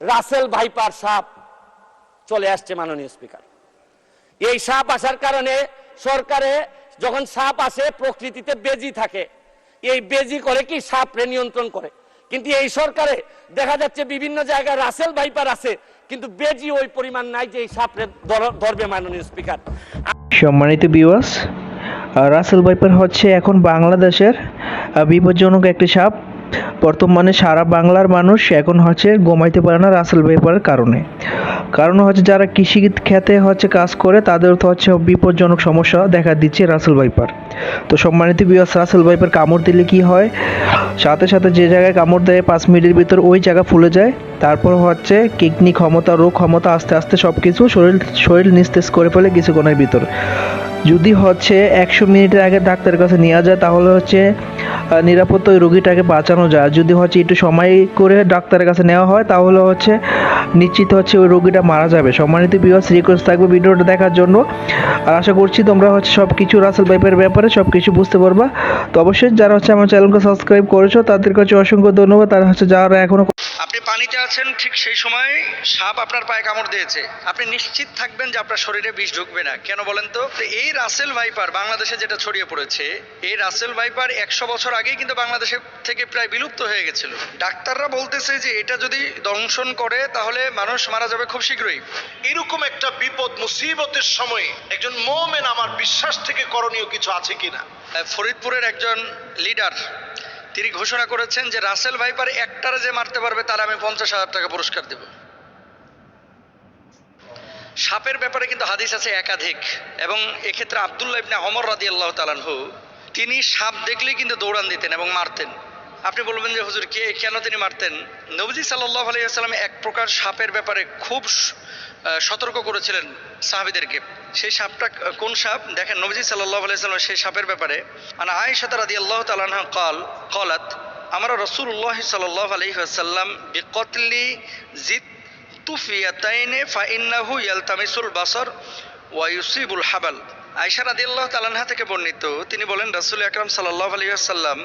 Russell viper সাপ চলে আসছে মাননীয় স্পিকার। এই সাপ আসার কারণে সরকারে যখন সাপ আসে, প্রকৃতিতে বেজি থাকে। এই বেজি করে কি সাপরে নিয়ন্ত্রণ করে? কিন্তু এই সরকারে দেখা যাচ্ছে বিভিন্ন জায়গায় রাসেল ভাইপার আছে, কিন্তু বেজি ওই পরিমাণ নাই যে এই সাপরে ধর- ধরবে মাননীয় স্পিকার। সম্মানিত বিওয়াস রাসেল ভাইপার হচ্ছে এখন বাংলাদেশের বিপজ্জনক একটি সাপ। বর্তমানে সারা বাংলার মানুষ এখন হচ্ছে ঘুমাইতে পারে না, রাসেল ভাইপারের কারণে। কারণ হচ্ছে যারা কৃষি খেতে হচ্ছে কাজ করে, তাদের তো হচ্ছে বিপজ্জনক সমস্যা দেখা দিচ্ছে রাসেল ভাইপার। তো সম্মানিত বিওয়াস রাসেল ভাইপার কামড় দিলে কি হয়? সাথে সাথে যে জায়গায় কামড় দেয়, পাঁচ মিনিটের ভিতর ওই জায়গা ফুলে যায়। তারপর হচ্ছে কিডনি ক্ষমতা, রোগ ক্ষমতা আস্তে আস্তে সব কিছু শরীর শরীর নিস্তেজ করে ফেলে কিছুক্ষণের ভিতর। যদি হচ্ছে একশো মিনিটের আগে ডাক্তারের কাছে নেওয়া যায়, তাহলে হচ্ছে নিরাপদ ওই রোগীটাকে বাঁচানো যায়। যদি হচ্ছে একটু সময় করে ডাক্তারের কাছে নেওয়া হয়, তাহলে হচ্ছে নিশ্চিত হচ্ছে ওই রোগীটা মারা যাবে। সম্মানিত বিভাগ রিকোয়েস্ট থাকবে ভিডিওটা দেখার জন্য। আর আশা করছি তোমরা হচ্ছে সব কিছু রাসেল পাইপের ব্যাপারে সব কিছু বুঝতে পারবা। তো অবশ্যই যারা হচ্ছে আমার চ্যানেলকে সাবস্ক্রাইব করেছ তাদের কাছে অসংখ্য ধন্যবাদ। তারা হচ্ছে যারা এখনও আপনি পানিতে আছেন ঠিক সেই সময় সাপ আপনার পায়ে কামড় দিয়েছে। আপনি নিশ্চিত থাকবেন যে আপনার শরীরে বিষ ঢুকবে না। কেন বলেন তো? এই রাসেল ভাইপার বাংলাদেশে যেটা ছড়িয়ে পড়েছে এই রাসেল ভাইপার একশো বছর আগেই কিন্তু বাংলাদেশে থেকে প্রায় বিলুপ্ত হয়ে গেছিল। ডাক্তাররা বলতেছে যে এটা যদি দংশন করে তাহলে মানুষ মারা যাবে খুব শীঘ্রই। এরকম একটা বিপদ মুসিবতের সময়ে একজন মোমেন আমার বিশ্বাস থেকে করণীয় কিছু আছে কিনা? ফরিদপুরের একজন লিডার তিনি ঘোষণা করেছেন যে রাসেল ভাইপার একটারে যে মারতে পারবে, তার আমি পঞ্চাশ হাজার টাকা পুরস্কার দেব। সাপের ব্যাপারে কিন্তু হাদিস আছে একাধিক, এবং এক্ষেত্রে আবদুল্লাহ ইবনে অমর রাদি আল্লাহ তালানহু তিনি সাপ দেখলেই কিন্তু দৌড়ান দিতেন এবং মারতেন। আপনি বলবেন যে, হুজুর, কে, কেন তিনি মারতেন? নবজি সাল্লাহ আলাইসাল্লাম এক প্রকার সাপের ব্যাপারে খুব সতর্ক করেছিলেন সাহাবিদেরকে। সেই সাপটা কোন সাপ? দেখেন, নবজি সাল্লাহ আলাইসাল্লাম সেই সাপের ব্যাপারে মানে আয়েশা রাদি আল্লাহ তালানহা কল, কলাত, আমরা রসুল্লাহ সাল্লাহ আলহিহাসাল্লাম বিকতলি জিত তুফিয়াতাইনে ফাইন্নাহু ইয়ালতামিসুল বাসর ওয়াইসিবুল হাবাল। আয়সা রাদিয়াল্লাহ তালানহা থেকে বর্ণিত, তিনি বলেন, রাসূল আকরাম সাল্লাল্লাহু আলাইহি ওয়াসাল্লাম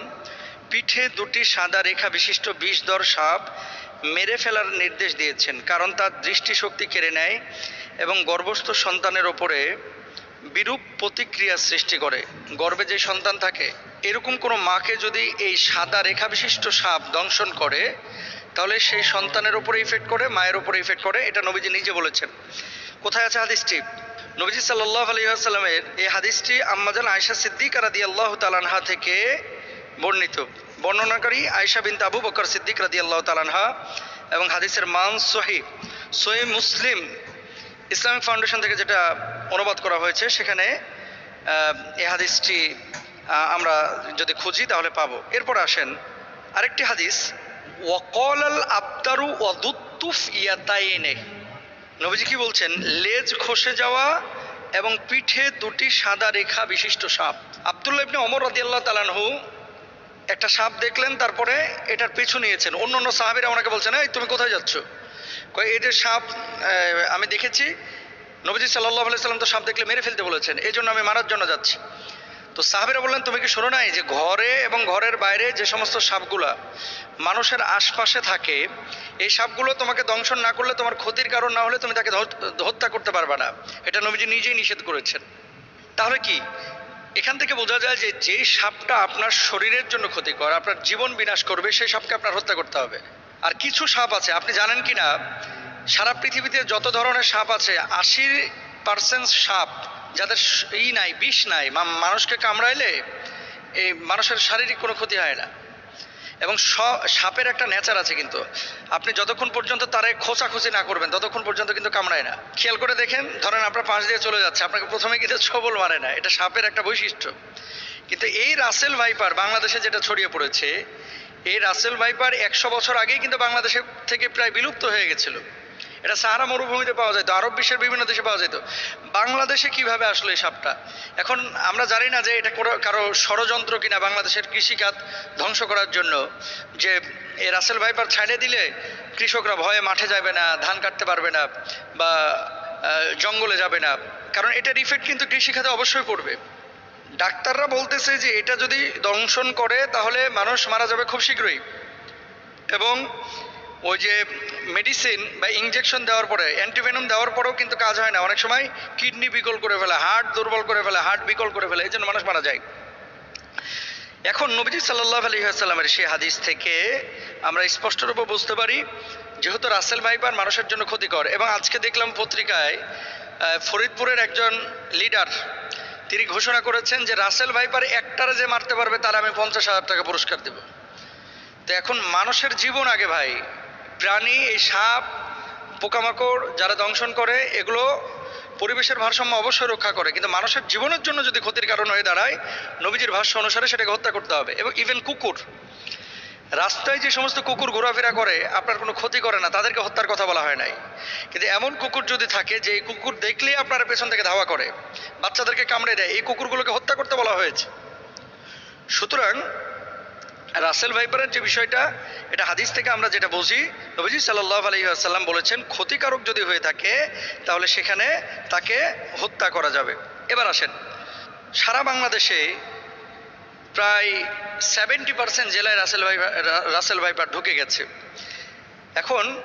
পিঠে দুটি সাদা রেখা বিশিষ্ট বিষধর সাপ মেরে ফেলার নির্দেশ দিয়েছেন, কারণ তার দৃষ্টিশক্তি কেড়ে নেয় এবং গর্ভস্থ সন্তানের ওপরে বিরূপ প্রতিক্রিয়া সৃষ্টি করে। গর্ভে যে সন্তান থাকে, এরকম কোনো মাকে যদি এই সাদা রেখা বিশিষ্ট সাপ দংশন করে, তাহলে সেই সন্তানের উপরে ইফেক্ট করে, মায়ের উপরে ইফেক্ট করে, এটা নবীজি নিজে বলেছেন। কোথায় আছে হাদিসটি? নবীজি সাল্লাহ আলহিহাস্লামের এই হাদিসটি আম্মাজান আয়সা সিদ্দিক রাদি আল্লাহ তালানহা থেকে বর্ণিত। বর্ণনাকারী আয়সা বিন আবু বকর সিদ্দিক রাদি আল্লাহ তালানহা এবং হাদিসের মান সহি সহি মুসলিম ইসলামিক ফাউন্ডেশন থেকে যেটা অনুবাদ করা হয়েছে, সেখানে এই হাদিসটি আমরা যদি খুঁজি তাহলে পাবো। এরপর আসেন আরেকটি হাদিস ওয়াকল আল আবতারু ওয়াদুত্তুফ ইয়াতাইনে নবীজি কি বলছেন? লেজ খসে যাওয়া এবং পিঠে দুটি সাদা রেখা বিশিষ্ট সাপ। আব্দুল্লাহ ইবনে ওমর রাদিয়াল্লাহু তাআলাহু একটা সাপ দেখলেন, তারপরে এটার পিছু নিয়েছেন। অন্য অন্য সাহাবীরা ওনাকে বলছেন, এই, তুমি কোথায় যাচ্ছ? কয়, এই যে সাপ আমি দেখেছি। নবীজি আলাইহি সাল্লাম তো সাপ দেখলে মেরে ফেলতে বলেছেন এই জন্য আমি মারার জন্য যাচ্ছি। তো সাহাবিরা বললেন, তুমি কি শোনো নাই যে ঘরে এবং ঘরের বাইরে যে সমস্ত সাপগুলা মানুষের আশপাশে থাকে, এই সাপগুলো তোমাকে দংশন না করলে তোমার ক্ষতির কারণ না হলে তুমি তাকে হত্যা করতে পারবে না। এটা নবীজি নিজেই নিষেধ করেছেন। তাহলে কি? এখান থেকে বোঝা যায় যে যেই সাপটা আপনার শরীরের জন্য ক্ষতিকর, আপনার জীবন বিনাশ করবে, সেই সাপকে আপনার হত্যা করতে হবে। আর কিছু সাপ আছে, আপনি জানেন কি না? সারা পৃথিবীতে যত ধরনের সাপ আছে, আশি পার্সেন্ট সাপ যাদের ই নাই, বিষ নাই মানুষকে কামড়াইলে এই মানুষের শারীরিক কোনো ক্ষতি হয় না। এবং সাপের একটা নেচার আছে কিন্তু। আপনি যতক্ষণ পর্যন্ত তারে খোঁচাখুচি না করবেন, ততক্ষণ পর্যন্ত কিন্তু কামড়ায় না। খেয়াল করে দেখেন, ধরেন আপনার পাশ দিয়ে চলে যাচ্ছে, আপনাকে প্রথমে কিন্তু ছবল মারে না, এটা সাপের একটা বৈশিষ্ট্য। কিন্তু এই রাসেল ভাইপার বাংলাদেশে যেটা ছড়িয়ে পড়েছে, এই রাসেল ভাইপার একশো বছর আগেই কিন্তু বাংলাদেশের থেকে প্রায় বিলুপ্ত হয়ে গেছিল। এটা সাহারা মরুভূমিতে পাওয়া যেত আরব বিশ্বের বিভিন্ন দেশে পাওয়া যেত বাংলাদেশে কীভাবে আসলো এই সাপটা? এখন আমরা জানি না যে এটা কোনো- কারও ষড়যন্ত্র কিনা বাংলাদেশের কৃষিখাত ধ্বংস করার জন্য। যে এই রাসেল ভাইপার ছাড়িয়ে দিলে কৃষকরা ভয়ে মাঠে যাবে না, ধান কাটতে পারবে না, বা জঙ্গলে যাবে না। কারণ এটার ইফেক্ট কিন্তু কৃষিখাতে অবশ্যই পড়বে। ডাক্তাররা বলতেছে যে এটা যদি দংশন করে তাহলে মানুষ মারা যাবে খুব শীঘ্রই। এবং ওই যে মেডিসিন বা ইঞ্জেকশন দেওয়ার পরে অ্যান্টিভেনম দেওয়ার পরেও কিন্তু কাজ হয় না। অনেক সময় কিডনি বিকল করে ফেলে হার্ট দুর্বল করে ফেলে হার্ট বিকল করে ফেলে এই জন্য মানুষ মারা যায়। এখন নবীজি সাল্লাহ আলহিহাস্লামের সেই হাদিস থেকে আমরা স্পষ্টরূপে বুঝতে পারি, যেহেতু রাসেল ভাইপার মানুষের জন্য ক্ষতিকর, এবং আজকে দেখলাম পত্রিকায় ফরিদপুরের একজন লিডার তিনি ঘোষণা করেছেন যে রাসেল ভাইপার একটারে যে মারতে পারবে, তার আমি পঞ্চাশ হাজার টাকা পুরস্কার দেব। তো এখন মানুষের জীবন আগে ভাই প্রাণী, এই সাপ, পোকামাকড় যারা দংশন করে, এগুলো পরিবেশের ভারসাম্য অবশ্যই রক্ষা করে। কিন্তু মানুষের জীবনের জন্য যদি ক্ষতির কারণ হয়ে দাঁড়ায়, নবীজির ভাষ্য অনুসারে সেটাকে হত্যা করতে হবে এবং ইভেন কুকুর। রাস্তায় যে সমস্ত কুকুর ঘোরাফেরা করে, আপনার কোনো ক্ষতি করে না, তাদেরকে হত্যার কথা বলা হয় নাই। কিন্তু এমন কুকুর যদি থাকে, যে কুকুর দেখলেই আপনার পেছন থেকে ধাওয়া করে, বাচ্চাদেরকে কামড়ে দেয়, এই কুকুরগুলোকে হত্যা করতে বলা হয়েছে। সুতরাং রাসেল ভাইপারের যে বিষয়টা, এটা হাদিস থেকে আমরা যেটা বুঝি, নবীজি সাল্লাহ আলহিহাসাল্লাম বলেছেন, ক্ষতিকারক যদি হয়ে থাকে, তাহলে সেখানে তাকে হত্যা করা যাবে। এবার আসেন, সারা বাংলাদেশে প্রায় সেভেন্টি পার্সেন্ট জেলায় রাসেল ভাই রাসেল ভাইপার ঢুকে গেছে। এখন,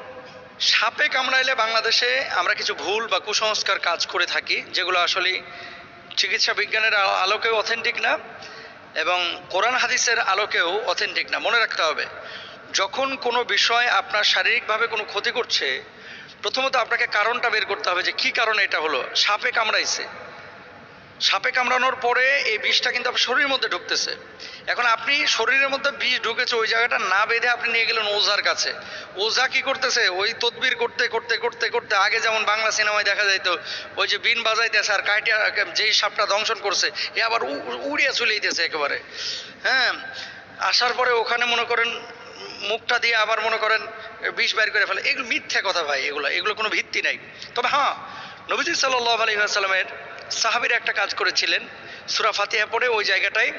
সাপে কামড়াইলে বাংলাদেশে আমরা কিছু ভুল বা কুসংস্কার কাজ করে থাকি, যেগুলো আসলে চিকিৎসা বিজ্ঞানের আলোকেও অথেন্টিক না। এবং কোরআন হাদিসের আলোকেও অথেন্টিক না। মনে রাখতে হবে, যখন কোনো বিষয় আপনার শারীরিকভাবে কোনো ক্ষতি করছে, প্রথমত আপনাকে কারণটা বের করতে হবে যে কি কারণে এটা হলো। সাপে কামড়াইছে। সাপে কামড়ানোর পরে এই বিষটা কিন্তু আপনার শরীরের মধ্যে ঢুকতেছে। এখন আপনি শরীরের মধ্যে বিষ ঢুকেছে, ওই জায়গাটা না বেঁধে আপনি নিয়ে গেলেন ওঝার কাছে। ওঝা কি করতেছে? ওই তদবির করতে করতে করতে করতে, আগে যেমন বাংলা সিনেমায় দেখা যাইত, ওই যে বিন বাজাইতেছে আর কাইটিয়া যেই সাপটা দংশন করছে, এ আবার উড়িয়ে চলিয়েছে একেবারে। হ্যাঁ আসার পরে ওখানে মনে করেন, মুখটা দিয়ে আবার মনে করেন, বিষ বাইর করে ফেলে। এগুলো মিথ্যা কথা ভাই, এগুলো এগুলো কোনো ভিত্তি নাই। তবে হ্যাঁ নবীজি সাল্লাহ আলহিহাস্লামের সাহাবির একটা কাজ করেছিলেন, সুরা ফাতিহা পড়ে ওই জায়গাটায়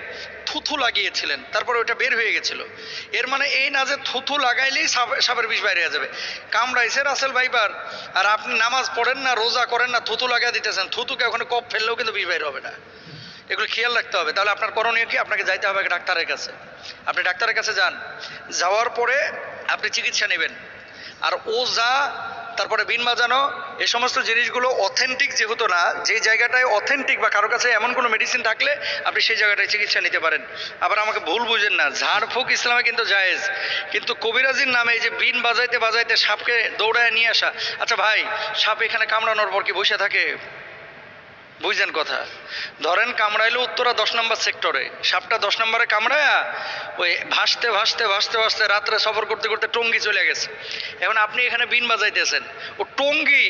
থুথু লাগিয়েছিলেন, তারপরে ওটা বের হয়ে গেছিল। এর মানে এই না যে থুথু লাগাইলেই সাপ- সাপের বিষ বাইরে যাবে। কামড়াইছে রাসেল ভাইবার, আর আপনি নামাজ পড়েন না, রোজা করেন না থুতু লাগিয়ে দিতেছেন থুতুকে ওখানে কপ ফেললেও কিন্তু বিষ বাইর হবে না। এগুলো খেয়াল রাখতে হবে। তাহলে আপনার করণীয় কি? আপনাকে যাইতে হবে ডাক্তারের কাছে। আপনি ডাক্তারের কাছে যান। যাওয়ার পরে আপনি চিকিৎসা নেবেন। আর ও যা তারপরে বিন বাজানো এই সমস্ত জিনিসগুলো অথেন্টিক যেহেতু না, যে জায়গাটায় অথেন্টিক বা কারও কাছে এমন কোনো মেডিসিন থাকলে আপনি সেই জায়গাটায় চিকিৎসা নিতে পারেন। আবার আমাকে ভুল বুঝেন না, ঝাড়ফুঁক ইসলামে কিন্তু জায়েজ। কিন্তু কবিরাজির নামে এই যে বিন বাজাইতে বাজাইতে সাপকে দৌড়ায় নিয়ে আসা আচ্ছা ভাই, সাপ এখানে কামড়ানোর পর কি বসে থাকে? বুঝলেন কথা? ধরেন কামড়াইলো উত্তরা দশ নম্বর সেক্টরে, সাপটা দশ নম্বরে কামড়ায়া ওই ভাসতে ভাসতে ভাসতে ভাসতে রাত্রে সফর করতে করতে টঙ্গি চলে গেছে। এখন আপনি এখানে বিন বাজাইতেছেন। ও টঙ্গি,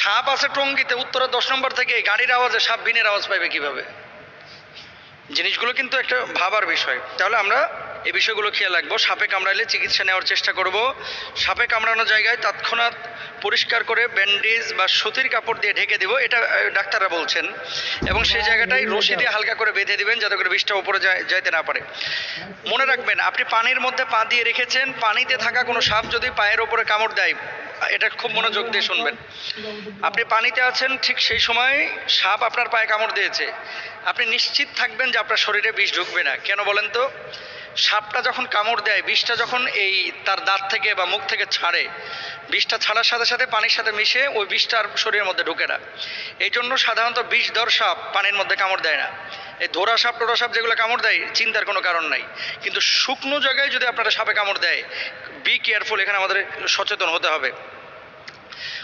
সাপ আছে টঙ্গিতে, উত্তরা দশ নম্বর থেকে গাড়ির আওয়াজে সাপ বিনের আওয়াজ পাইবে কীভাবে? জিনিসগুলো কিন্তু একটা ভাবার বিষয়। তাহলে আমরা এই বিষয়গুলো খেয়াল রাখব। সাপে কামড়াইলে চিকিৎসা নেওয়ার চেষ্টা করব। সাপে কামড়ানো জায়গায় তৎক্ষণাৎ পরিষ্কার করে ব্যান্ডেজ বা সুতির কাপড় দিয়ে ঢেকে দিব, এটা ডাক্তাররা বলছেন। এবং সেই জায়গাটায় রশি দিয়ে হালকা করে বেঁধে দিবেন যাতে করে বিষটা উপরে যাইতে না পারে। মনে রাখবেন, আপনি পানির মধ্যে পা দিয়ে রেখেছেন, পানিতে থাকা কোনো সাপ যদি পায়ের ওপরে কামড় দেয়, এটা খুব মনোযোগ দিয়ে শুনবেন। আপনি পানিতে আছেন, ঠিক সেই সময় সাপ আপনার পায়ে কামড় দিয়েছে। আপনি নিশ্চিত থাকবেন যে আপনার শরীরে বিষ ঢুকবে না। কেন বলেন তো? সাপটা যখন কামড় দেয়, বিষটা যখন এই তার দাঁত থেকে বা মুখ থেকে ছাড়ে, বিষটা ছাড়ার সাথে সাথে পানির সাথে মিশে ওই বিষটা আর শরীরের মধ্যে ঢুকে না। এই জন্য সাধারণত বিষধর সাপ পানির মধ্যে কামড় দেয় না। এই ধোরা সাপ, টোরা সাপ যেগুলো কামড় দেয়, চিন্তার কোনো কারণ নাই। কিন্তু শুকনো জায়গায় যদি আপনারা সাপে কামড় দেয় বি কেয়ারফুল এখানে আমাদের সচেতন হতে হবে।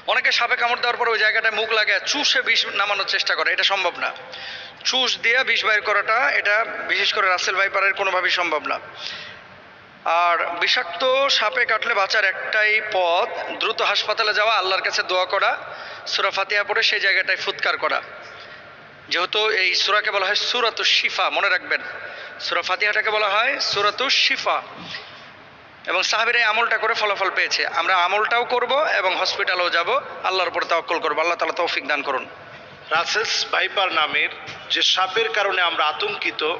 অনেকে সাপে কামড় দেওয়ার পর ওই জায়গাটায় মুখ লাগে চুষে বিষ নামানোর চেষ্টা করে। এটা সম্ভব না। চুষ দিয়ে বিষ বাইর করাটা, এটা বিশেষ করে রাসেল ভাইপারের কোনোভাবেই সম্ভব না। আর বিষাক্ত সাপে কাটলে বাঁচার একটাই পথ, দ্রুত হাসপাতালে যাওয়া, আল্লাহর কাছে দোয়া করা, সুরা ফাতিহা পড়ে সেই জায়গাটায় ফুৎকার করা। যেহেতু এই সুরাকে বলা হয় সুরাতু শিফা, মনে রাখবেন। সুরা ফাতিহাটাকে বলা হয় সুরাতু শিফা। এবং সাহাবির এই আমলটা করে ফলাফল পেয়েছে। আমরা আমলটাও করব এবং হসপিটালেও যাব। আল্লাহর উপর তাওয়াক্কুল করব। আল্লাহ তালা তৌফিক দান করুন। রাসেলস ভাইপার নামের যে সাপের কারণে আমরা আতঙ্কিত,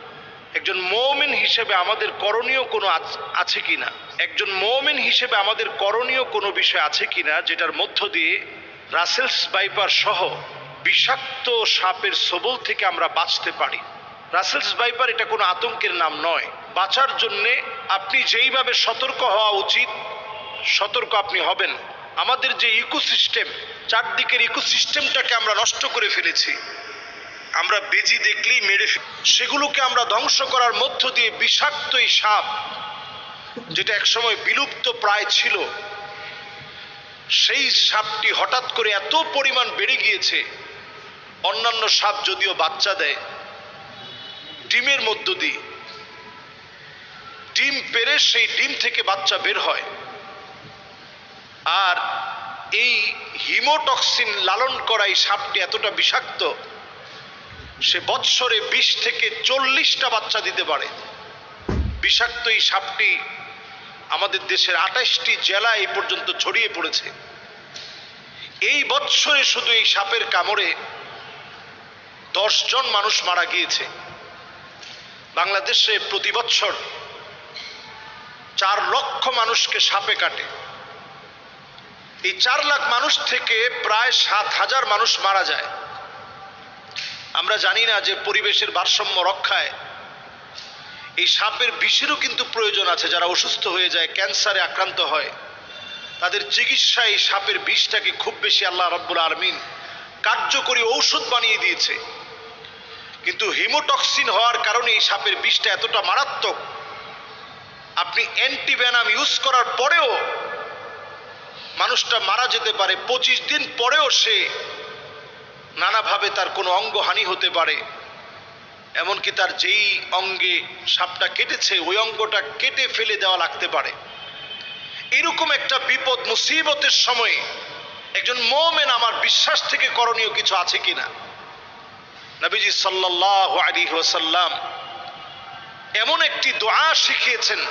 একজন মৌমিন হিসেবে আমাদের করণীয় কোনো আছ- আছে কিনা? একজন মৌমিন হিসেবে আমাদের করণীয় কোনো বিষয় আছে কিনা, যেটার মধ্য দিয়ে রাসেলস ভাইপার সহ বিষাক্ত সাপের সবল থেকে আমরা বাঁচতে পারি? রাসেলস ভাইপার এটা কোনো আতঙ্কের নাম নয়। বাঁচার জন্যে আপনি যেইভাবে সতর্ক হওয়া উচিত, সতর্ক আপনি হবেন। আমাদের যে ইকোসিস্টেম, চারদিকের ইকোসিস্টেমটাকে আমরা নষ্ট করে ফেলেছি। আমরা বেজি দেখলেই মেরে। সেগুলোকে আমরা ধ্বংস করার মধ্য দিয়ে বিষাক্ত এই সাপ, যেটা একসময় বিলুপ্ত প্রায় ছিল, সেই সাপটি হঠাৎ করে এত পরিমাণ বেড়ে গিয়েছে, অন্যান্য সাপ যদিও বাচ্চা দেয়, ডিমের মধ্য দিয়ে। ডিম পেরে সেই ডিম থেকে বাচ্চা বের হয়। আর এই হিমোটক্সিন লালন করা এই সাপটি এতটা বিষাক্ত, সে বৎসরে বিশ থেকে চল্লিশটা বাচ্চা দিতে পারে। বিষাক্ত এই সাপটি আমাদের দেশের আঠাশটি জেলা এই পর্যন্ত ছড়িয়ে পড়েছে। এই বৎসরে শুধু এই সাপের কামড়ে দশজন মানুষ মারা গিয়েছে। বাংলাদেশে প্রতি বছর চার লক্ষ মানুষকে সাপে কাটে। এই চার লাখ মানুষ থেকে প্রায় সাত হাজার মানুষ মারা যায়। আমরা জানি না যে পরিবেশের ভারসাম্য রক্ষায় এই সাপের বিষেরও কিন্তু প্রয়োজন আছে। যারা অসুস্থ হয়ে যায়, ক্যান্সারে আক্রান্ত হয়, তাদের চিকিৎসায় এই সাপের বিষটাকে খুব বেশি আল্লাহ রব্বুল আলমিন কার্যকরী ঔষধ বানিয়ে দিয়েছে। কিন্তু হিমোটক্সিন হওয়ার কারণে এই সাপের বিষটা এতটা মারাত্মক আপনি অ্যান্টিভেনাম ইউজ করার পরেও মানুষটা মারা যেতে পারে, পঁচিশ দিন পরেও সে নানাভাবে তার কোনো অঙ্গহানি হতে পারে। এমনকি তার যেই অঙ্গে সাপটা কেটেছে, ওই অঙ্গটা কেটে ফেলে দেওয়া লাগতে পারে। এরকম একটা বিপদ, মুসিবতের সময়ে একজন মোমেন আমার বিশ্বাস থেকে করণীয় কিছু আছে কিনা? নবীজি সাল্লাহ আলী ওসাল্লাম এমন একটি দোয়া শিখিয়েছেন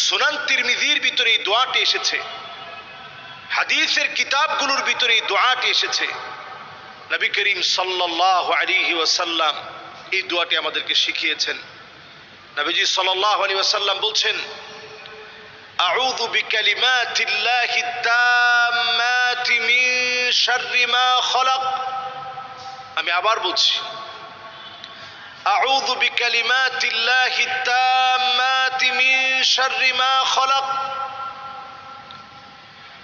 সুনান তিরমিজির ভিতরে এই দোয়াটি এসেছে হাদিসের কিতাবগুলোর ভিতরে এই দোয়াটি এসেছে নবী করিম সাল্লাহ আলিহি ওয়াসাল্লাম এই দোয়াটি আমাদেরকে শিখিয়েছেন নবীজি সাল্লাহ আলী ওয়াসাল্লাম বলছেন أعوذ بكلمات الله التامات من شر ما خلق আমি আবার বলছি أعوذ بكلمات الله التامات من شر ما خلق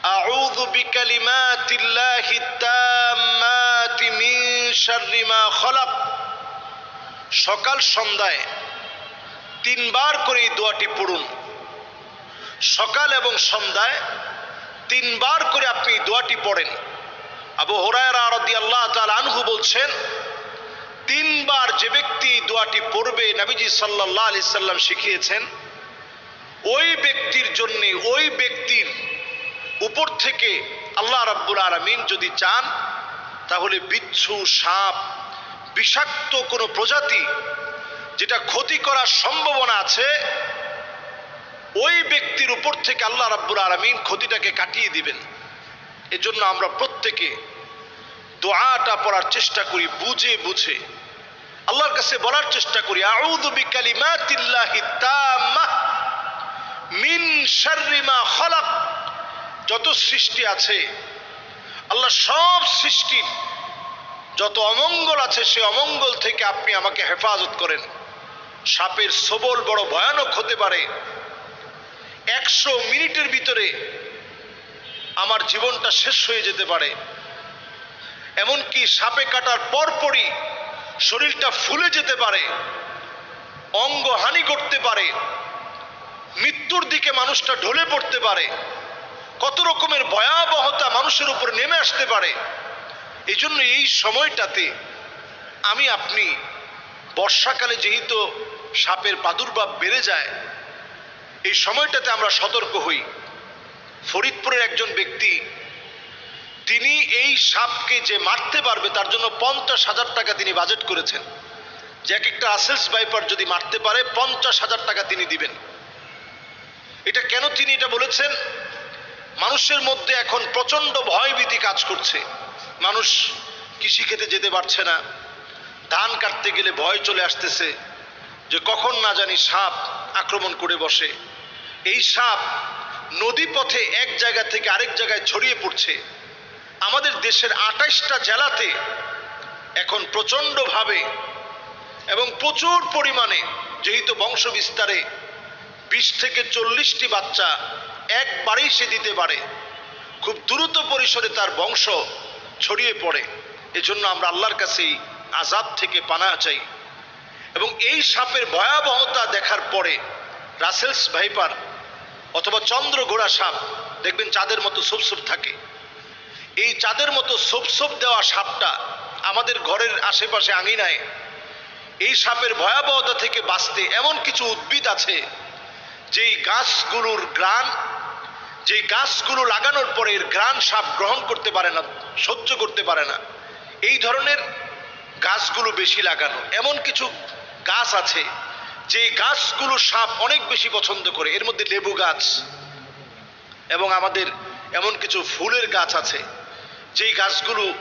أعوذ بكلمات الله التامات من شر ما خلق সকাল সন্ধ্যায় তিনবার করে এই দোয়াটি পড়ুন সকাল এবং সন্ধ্যায় তিনবার করে আপনি এই দোয়াটি পড়েন আবু হরায়রা রদি আল্লাহ তাল আনহু বলছেন তিনবার যে ব্যক্তি এই দোয়াটি পড়বে নবীজি সাল্লাহ আলি সাল্লাম শিখিয়েছেন, ওই ব্যক্তির জন্যে, ওই ব্যক্তির উপর থেকে আল্লাহ রাব্বুল আলমিন যদি চান, তাহলে বিচ্ছু সাপ, বিষাক্ত কোনো প্রজাতি যেটা ক্ষতি করার সম্ভাবনা আছে, ওই ব্যক্তির উপর থেকে আল্লাহ রাব্বুল আলমিন ক্ষতিটাকে কাটিয়ে দিবেন। এজন্য আমরা প্রত্যেকে দোয়াটা পড়ার চেষ্টা করি, বুঝে বুঝে। আল্লাহর কাছে বলার চেষ্টা করি, আউযু বিকালিমাতিল্লাহি তাম্মাহ মিন শাররি মা যত সৃষ্টি আছে, আল্লাহ সব সৃষ্টির যত অমঙ্গল আছে, সে অমঙ্গল থেকে আপনি আমাকে হেফাজত করেন। সাপের সবল বড় ভয়ানক হতে পারে। একশো মিনিটের ভিতরে আমার জীবনটা শেষ হয়ে যেতে পারে। এমনকি সাপে কাটার পরপরই শরীরটা ফুলে যেতে পারে অঙ্গ হানি করতে পারে, মৃত্যুর দিকে মানুষটা ঢলে পড়তে পারে, কত রকমের ভয়াবহতা মানুষের উপর নেমে আসতে পারে। এই জন্য এই সময়টাতে আমি আপনি, বর্ষাকালে যেহেতু সাপের প্রাদুর্ভাব বেড়ে যায়, এই সময়টাতে আমরা সতর্ক হই। ফরিদপুরের একজন ব্যক্তি তিনি এই সাপকে যে মারতে পারবে, তার জন্য পঞ্চাশ হাজার টাকা তিনি বাজেট করেছেন। যে এক একটা আসেলস বাইপার যদি মারতে পারে, পঞ্চাশ হাজার টাকা তিনি দিবেন। এটা কেন তিনি এটা বলেছেন? মানুষের মধ্যে এখন প্রচণ্ড ভয়ভীতি কাজ করছে। মানুষ কৃষি খেতে যেতে পারছে না। ধান কাটতে গেলে ভয় চলে আসতেছে যে কখন না জানি সাপ আক্রমণ করে বসে। এই সাপ নদী পথে এক জায়গা থেকে আরেক জায়গায় ছড়িয়ে পড়ছে। আমাদের দেশের আঠাইশটা জেলাতে এখন প্রচণ্ডভাবে এবং প্রচুর পরিমাণে, যেহেতু বংশ বিস্তারে বিশ থেকে চল্লিশটি বাচ্চা একবারেই সে দিতে পারে, খুব দ্রুত পরিসরে তার বংশ ছড়িয়ে পড়ে। এজন্য আমরা আল্লাহর কাছেই আজাদ থেকে পানা চাই। এবং এই সাপের ভয়াবহতা দেখার পরে রাসেলস ভাইপার অথবা চন্দ্রগোড়া সাপ, দেখবেন চাঁদের মতো সুপ সুপ থাকে। এই চাঁদের মতো সোপ সোপ দেওয়া সাপটা আমাদের ঘরের আশেপাশে আঙিনায়। এই সাপের ভয়াবহতা থেকে বাঁচতে এমন কিছু উদ্ভিদ আছে, যেই গাছগুলোর গ্রান যেই গাছগুলো লাগানোর পরে এর গ্রান সাপ গ্রহণ করতে পারে না, সহ্য করতে পারে না। এই ধরনের গাছগুলো বেশি লাগানো। এমন কিছু গাছ আছে, যেই গাছগুলো সাপ অনেক বেশি পছন্দ করে। এর মধ্যে লেবু গাছ এবং আমাদের এমন কিছু ফুলের গাছ আছে। যেই গাছগুলো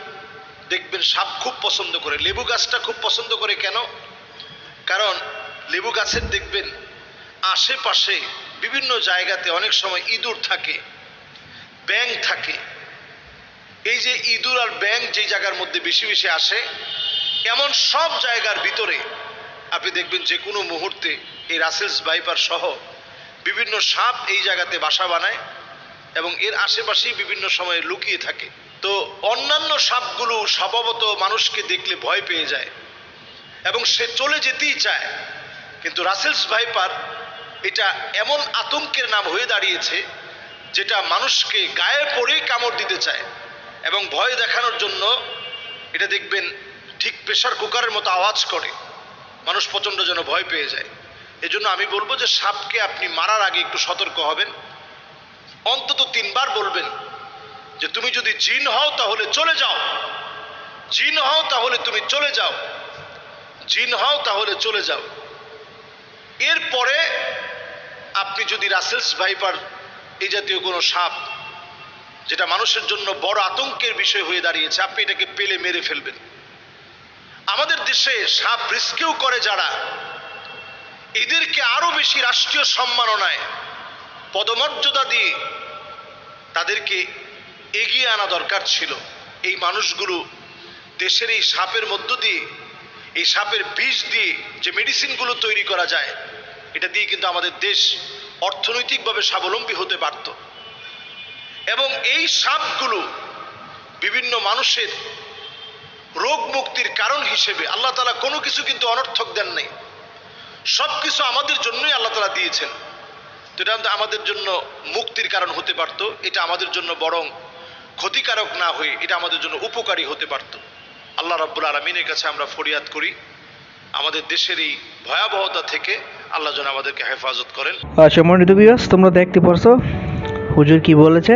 দেখবেন সাপ খুব পছন্দ করে। লেবু গাছটা খুব পছন্দ করে কেন? কারণ লেবু গাছের দেখবেন আশেপাশে বিভিন্ন জায়গাতে অনেক সময় ইঁদুর থাকে ব্যাং থাকে। এই যে ইঁদুর আর ব্যাং যেই জায়গার মধ্যে বেশি বেশি আসে, এমন সব জায়গার ভিতরে আপনি দেখবেন যে কোনো মুহূর্তে এই রাসেলস বাইপার সহ বিভিন্ন সাপ এই জায়গাতে বাসা বানায় এবং এর আশেপাশেই বিভিন্ন সময়ে লুকিয়ে থাকে। তো অন্যান্য সাপগুলো স্বভাবত মানুষকে দেখলে ভয় পেয়ে যায় এবং সে চলে যেতেই চায়। কিন্তু রাসেলস ভাইপার এটা এমন আতঙ্কের নাম হয়ে দাঁড়িয়েছে যেটা মানুষকে গায়ে পড়েই কামড় দিতে চায় এবং ভয় দেখানোর জন্য এটা দেখবেন ঠিক প্রেশার কুকারের মতো আওয়াজ করে। মানুষ প্রচণ্ড যেন ভয় পেয়ে যায়। এজন্য আমি বলব যে সাপকে আপনি মারার আগে একটু সতর্ক হবেন। অন্তত তিনবার বলবেন যে তুমি যদি জিন হও তাহলে চলে যাও। জিন হও তাহলে তুমি চলে যাও। জিন হও তাহলে চলে যাও। এরপরে আপনি যদি রাসেলস ভাইপার এই জাতীয় কোনো সাপ, যেটা মানুষের জন্য বড় আতঙ্কের বিষয় হয়ে দাঁড়িয়েছে, আপনি এটাকে পেলে মেরে ফেলবেন। আমাদের দেশে সাপ রিস্কেও করে যারা, এদেরকে আরও বেশি রাষ্ট্রীয় সম্মাননায়, পদমর্যাদা দিয়ে তাদেরকে এগিয়ে আনা দরকার ছিল। এই মানুষগুলো দেশের এই সাপের মধ্য দিয়ে, এই সাপের বিষ দিয়ে যে মেডিসিনগুলো তৈরি করা যায়, এটা দিয়ে কিন্তু আমাদের দেশ অর্থনৈতিকভাবে স্বাবলম্বী হতে পারত। এবং এই সাপগুলো বিভিন্ন মানুষের রোগ মুক্তির কারণ হিসেবে আল্লাহ তালা কোনো কিছু কিন্তু অনর্থক দেন নাই। সব কিছু আমাদের জন্যই আল্লাহ তালা দিয়েছেন। তো এটা আমাদের জন্য মুক্তির কারণ হতে পারত, এটা আমাদের জন্য বরং ক্ষতিকারক না হয়ে এটা আমাদের জন্য উপকারী হতে পারত। আল্লাহ রাব্বুল আলমিনের কাছে আমরা ফরিয়াদ করি, আমাদের দেশের এই ভয়াবহতা থেকে আল্লাহ যেন আমাদেরকে হেফাজত করেন। আচ্ছা মনিত বিয়াস তোমরা দেখতে পারছ, হুজুর কি বলেছে?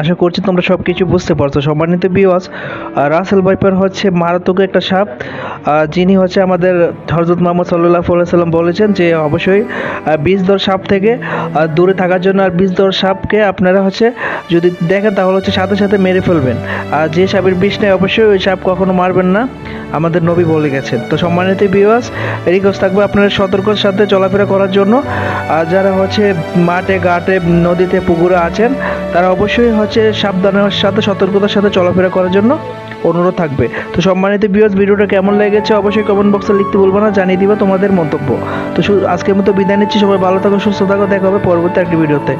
আশা করছি তোমরা সব কিছু বুঝতে পারছ। সম্মানিত বিওয়াস রাসেল ভাইপার হচ্ছে মারাত্মক একটা সাপ। যিনি হচ্ছে আমাদের হজরত মোহাম্মদ সাল্লাহ সাল্লাম বলেছেন যে অবশ্যই আহ, বিষ দর সাপ থেকে দূরে থাকার জন্য আর বিষ দর সাপকে আপনারা হচ্ছে যদি দেখেন তাহলে হচ্ছে সাথে সাথে মেরে ফেলবেন। আর যে সাপের বিষ নেই অবশ্যই ওই সাপ কখনো মারবেন না আমাদের নবী বলে গেছেন। তো সম্মানিত বিওয়াস রিকোয়েস্ট থাকবে আপনারা সতর্কর সাথে চলাফেরা করার জন্য। আর যারা হচ্ছে মাঠে ঘাটে নদীতে পুকুরে আছেন তারা অবশ্যই হচ্ছে সাবধানের সাথে, সতর্কতার সাথে চলাফেরা করার জন্য অনুরোধ থাকবে। তো সম্মানিত বিয়স ভিডিওটা কেমন লেগেছে অবশ্যই কমেন্ট বক্সে লিখতে বলব না, জানিয়ে দিবা তোমাদের মন্তব্য। তো আজকের মতো বিদায় নিচ্ছি, সবাই ভালো থাকো, সুস্থ থাকো, দেখা হবে পরবর্তী একটি ভিডিওতে।